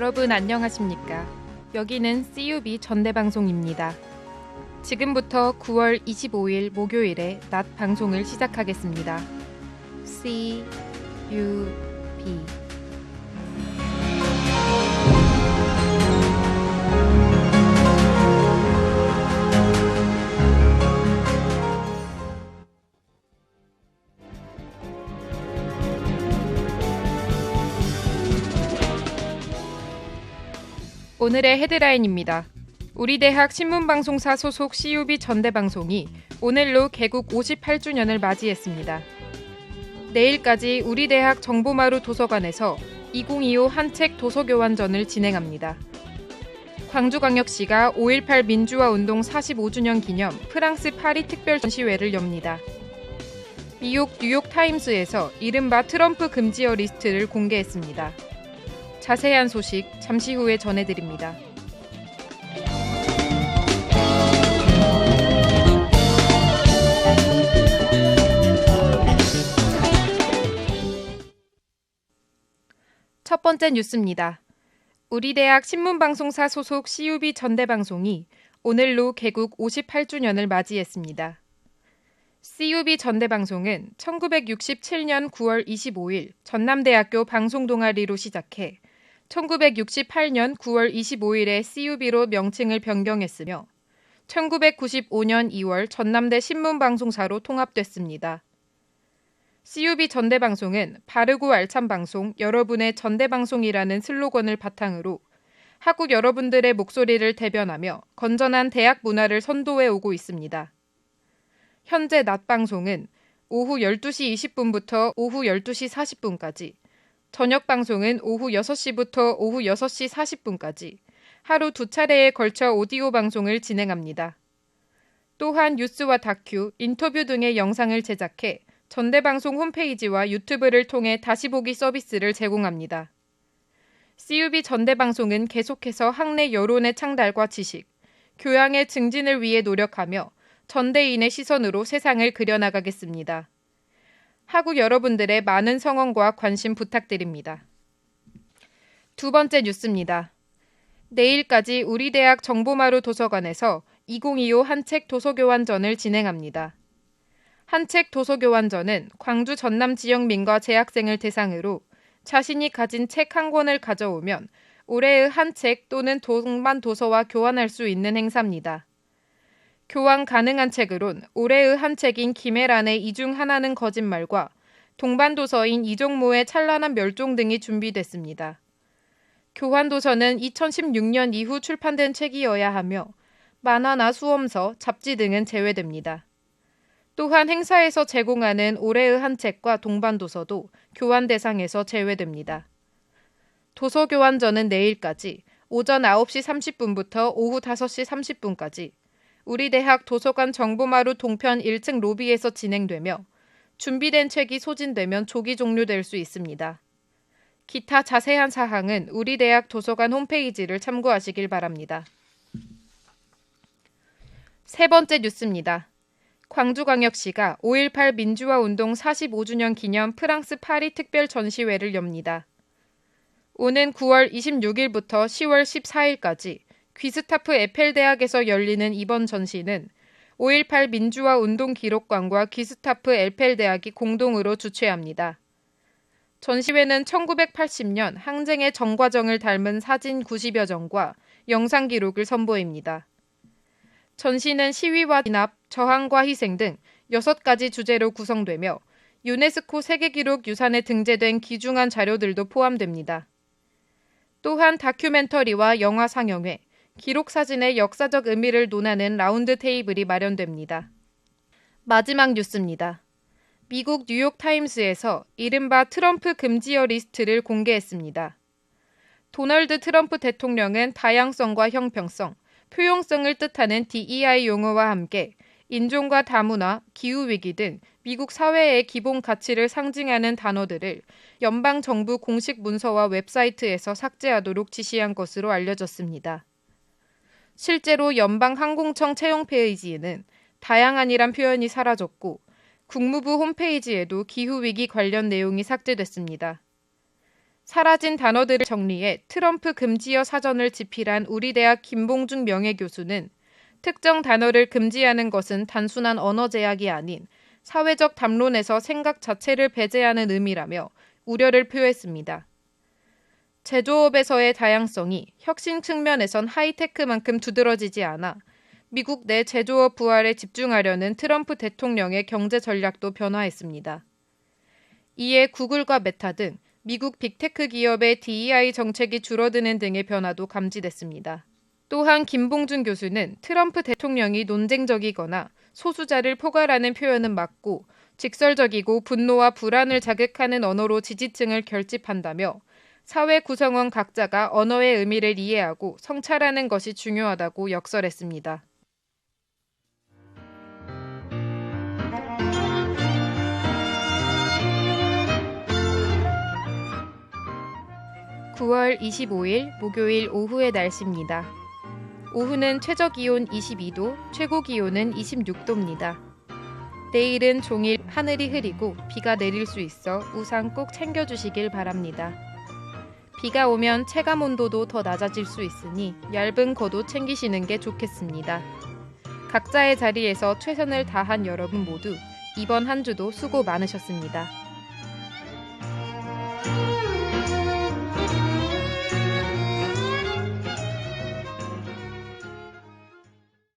여러분 안녕하십니까? 여기는 CUB 전대방송입니다. 지금부터 9월 25일 목요일에 낮 방송을 시작하겠습니다. C 오늘의 헤드라인입니다. 우리 대학 신문방송사 소속 CUB 전대방송이 오늘로 개국 58주년을 맞이했습니다. 내일까지 우리 대학 정보마루 도서관에서 2025 한책 도서교환전을 진행합니다. 광주광역시가 5.18 민주화 운동 45주년 기념 프랑스 파리 특별 전시회를 엽니다. 미국 뉴욕타임스에서 이른바 트럼프 금지어 리스트를 공개했습니다. 자세한 소식 잠시 후에 전해드립니다. 첫 번째 뉴스입니다. 우리 대학 신문방송사 소속 CUB 전대방송이 오늘로 개국 58주년을 맞이했습니다. CUB 전대방송은 1967년 9월 25일 전남대학교 방송동아리로 시작해 1968년 9월 25일에 CUB로 명칭을 변경했으며 1995년 2월 전남대 신문방송사로 통합됐습니다. CUB 전대방송은 바르고 알찬 방송, 여러분의 전대방송이라는 슬로건을 바탕으로 학국 여러분들의 목소리를 대변하며 건전한 대학 문화를 선도해 오고 있습니다. 현재 낮 방송은 오후 12시 20분부터 오후 12시 40분까지, 저녁 방송은 오후 6시부터 오후 6시 40분까지 하루 두 차례에 걸쳐 오디오 방송을 진행합니다. 또한 뉴스와 다큐, 인터뷰 등의 영상을 제작해 전대방송 홈페이지와 유튜브를 통해 다시 보기 서비스를 제공합니다. CUB 전대방송은 계속해서 학내 여론의 창달과 지식, 교양의 증진을 위해 노력하며 전대인의 시선으로 세상을 그려나가겠습니다. 하국 여러분들의 많은 성원과 관심 부탁드립니다. 두 번째 뉴스입니다. 내일까지 우리 대학 정보마루 도서관에서 2025 한책 도서교환전을 진행합니다. 한책 도서교환전은 광주 전남 지역 민과 재학생을 대상으로 자신이 가진 책 한 권을 가져오면 올해의 한 책 또는 동반 도서와 교환할 수 있는 행사입니다. 교환 가능한 책으론 올해의 한 책인 김혜란의 이중 하나는 거짓말과 동반 도서인 이종모의 찬란한 멸종 등이 준비됐습니다. 교환 도서는 2016년 이후 출판된 책이어야 하며 만화나 수험서, 잡지 등은 제외됩니다. 또한 행사에서 제공하는 올해의 한 책과 동반 도서도 교환 대상에서 제외됩니다. 도서 교환전은 내일까지 오전 9시 30분부터 오후 5시 30분까지 우리 대학 도서관 정보마루 동편 1층 로비에서 진행되며 준비된 책이 소진되면 조기 종료될 수 있습니다. 기타 자세한 사항은 우리 대학 도서관 홈페이지를 참고하시길 바랍니다. 세 번째 뉴스입니다. 광주광역시가 5.18 민주화 운동 45주년 기념 프랑스 파리 특별 전시회를 엽니다. 오는 9월 26일부터 10월 14일까지 귀스타프 에펠 대학에서 열리는 이번 전시는 5.18 민주화 운동 기록관과 귀스타프 에펠 대학이 공동으로 주최합니다. 전시회는 1980년 항쟁의 정과정을 닮은 사진 90여 점과 영상 기록을 선보입니다. 전시는 시위와 진압, 저항과 희생 등 6가지 주제로 구성되며 유네스코 세계기록 유산에 등재된 귀중한 자료들도 포함됩니다. 또한 다큐멘터리와 영화 상영회, 기록 사진의 역사적 의미를 논하는 라운드 테이블이 마련됩니다. 마지막 뉴스입니다. 미국 뉴욕 타임스에서 이른바 트럼프 금지어 리스트를 공개했습니다. 도널드 트럼프 대통령은 다양성과 형평성, 표용성을 뜻하는 DEI 용어와 함께 인종과 다문화, 기후 위기 등 미국 사회의 기본 가치를 상징하는 단어들을 연방 정부 공식 문서와 웹사이트에서 삭제하도록 지시한 것으로 알려졌습니다. 실제로 연방 항공청 채용 페이지에는 다양한이란 표현이 사라졌고 국무부 홈페이지에도 기후위기 관련 내용이 삭제됐습니다. 사라진 단어들을 정리해 트럼프 금지어 사전을 집필한 우리 대학 김봉중 명예교수는 특정 단어를 금지하는 것은 단순한 언어 제약이 아닌 사회적 담론에서 생각 자체를 배제하는 의미라며 우려를 표했습니다. 제조업에서의 다양성이 혁신 측면에선 하이테크만큼 두드러지지 않아 미국 내 제조업 부활에 집중하려는 트럼프 대통령의 경제 전략도 변화했습니다. 이에 구글과 메타 등 미국 빅테크 기업의 DEI 정책이 줄어드는 등의 변화도 감지됐습니다. 또한 김봉준 교수는 트럼프 대통령이 논쟁적이거나 소수자를 포괄하는 표현은 맞고 직설적이고 분노와 불안을 자극하는 언어로 지지층을 결집한다며 사회 구성원 각자가 언어의 의미를 이해하고 성찰하는 것이 중요하다고 역설했습니다. (9월 25일) 목요일 오후의 날씨입니다. 오후는 최저 기온 22도, 최고 기온은 26도입니다. 내일은 종일 하늘이 흐리고 비가 내릴 수 있어 우산 꼭 챙겨주시길 바랍니다. 비가 오면 체감 온도도 더 낮아질 수 있으니 얇은 겉옷 챙기시는 게 좋겠습니다. 각자의 자리에서 최선을 다한 여러분 모두 이번 한 주도 수고 많으셨습니다.